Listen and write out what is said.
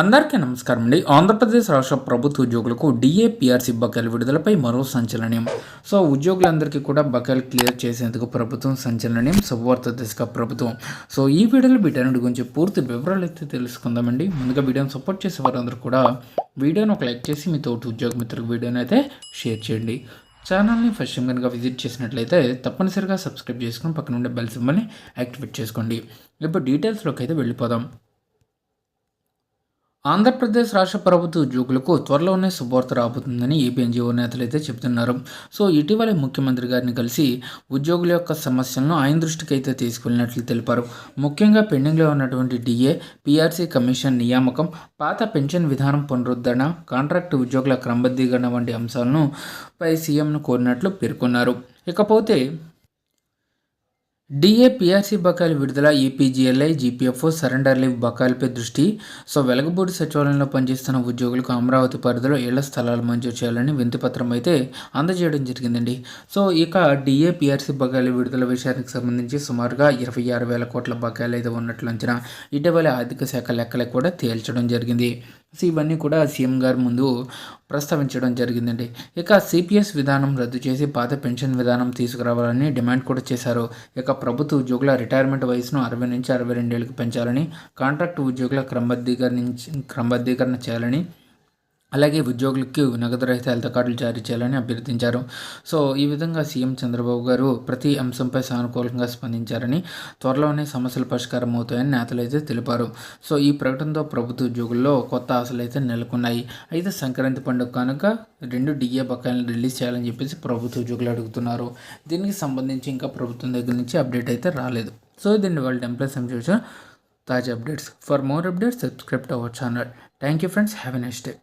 అందరికీ నమస్కారం అండి. ఆంధ్రప్రదేశ్ రాష్ట్ర ప్రభుత్వ ఉద్యోగులకు డిఏ పిఆర్సీ బకాయిల విడుదలపై మరో సంచలనం సో ఉద్యోగులందరికీ కూడా బకాయిలు క్లియర్ చేసేందుకు ప్రభుత్వం సంచలనం శుభవార్త దిశగా ప్రభుత్వం. సో ఈ వీడియోలో వీటన్నిటి గురించి పూర్తి వివరాలు అయితే తెలుసుకుందామండి. ముందుగా వీడియోని సపోర్ట్ చేసే వారందరూ కూడా వీడియోని ఒక లైక్ చేసి మీ తోటి ఉద్యోగ మిత్రులకు వీడియోని అయితే షేర్ చేయండి. ఛానల్ని ఫస్ట్ టైం కనుక విజిట్ చేసినట్లయితే తప్పనిసరిగా సబ్స్క్రైబ్ చేసుకుని పక్కన ఉండే బెల్ సింబల్ని యాక్టివేట్ చేసుకోండి. ఇప్పుడు డీటెయిల్స్లోకి అయితే వెళ్ళిపోదాం. ఆంధ్రప్రదేశ్ రాష్ట్ర ప్రభుత్వ ఉద్యోగులకు త్వరలోనే శుభవార్త రాబోతుందని ఏపీఎన్జిఓ నేతలు అయితే చెబుతున్నారు. సో ఇటీవలే ముఖ్యమంత్రి గారిని కలిసి ఉద్యోగుల యొక్క సమస్యలను ఆయన దృష్టికి అయితే తీసుకెళ్ళినట్లు తెలిపారు. ముఖ్యంగా పెండింగ్లో ఉన్నటువంటి డిఏ పీఆర్సీ కమిషన్ నియామకం పాత పెన్షన్ విధానం పునరుద్ధరణ కాంట్రాక్ట్ ఉద్యోగుల క్రమబద్ధీకరణ వంటి అంశాలను పై సీఎంను కోరినట్లు పేర్కొన్నారు. ఇకపోతే డిఏ పిఆర్సీ బకాయిలు విడుదల ఈపీజీఎల్ఐ జీపీఎఫ్ సరెండర్ లీవ్ బకాయిలపై దృష్టి. సో వెలగబూడి సచివాలయంలో పనిచేస్తున్న ఉద్యోగులకు అమరావతి పరిధిలో ఇళ్ళ స్థలాలు మంజూరు చేయాలని వింతిపత్రం అయితే అందజేయడం జరిగిందండి. సో ఇక డిఏ పిఆర్సీ బకాయిలు విడుదల విషయానికి సంబంధించి సుమారుగా ఇరవై ఆరు వేల కోట్ల బకాయిలు అయితే ఉన్నట్లు అంచనా ఇటీవల ఆర్థిక శాఖ లెక్కలు కూడా తేల్చడం జరిగింది. ఇవన్నీ కూడా సీఎం గారి ముందు ప్రస్తావించడం జరిగిందండి. ఇక సిపిఎస్ విధానం రద్దు చేసి పాత పెన్షన్ విధానం తీసుకురావాలని డిమాండ్ కూడా చేశారు. ఇక ప్రభుత్వ ఉద్యోగుల రిటైర్మెంట్ వయసును అరవై నుంచి అరవై రెండేళ్ళకు పెంచాలని కాంట్రాక్ట్ ఉద్యోగుల క్రమబద్ధీకరణ క్రమబద్ధీకరణ చేయాలని అలాగే ఉద్యోగులకు నగదు రహిత హెల్త్ కార్డులు జారీ చేయాలని అభ్యర్థించారు. సో ఈ విధంగా సీఎం చంద్రబాబు గారు ప్రతి అంశంపై సానుకూలంగా స్పందించారని త్వరలోనే సమస్యలు పరిష్కారం అవుతాయని నేతలు అయితే తెలిపారు. సో ఈ ప్రకటనతో ప్రభుత్వ ఉద్యోగుల్లో కొత్త ఆశలు అయితే నెలకొన్నాయి. అయితే సంక్రాంతి పండుగ కనుక రెండు డిఏ బకాయిలను రిలీజ్ చేయాలని చెప్పేసి ప్రభుత్వ ఉద్యోగులు అడుగుతున్నారు. దీనికి సంబంధించి ఇంకా ప్రభుత్వం దగ్గర నుంచి అప్డేట్ అయితే రాలేదు. సో దీన్ని వాళ్ళ టెంప్లెస్ సంబంధించిన తాజా updates. For more updates subscribe to our channel. Thank you friends. Have a next day.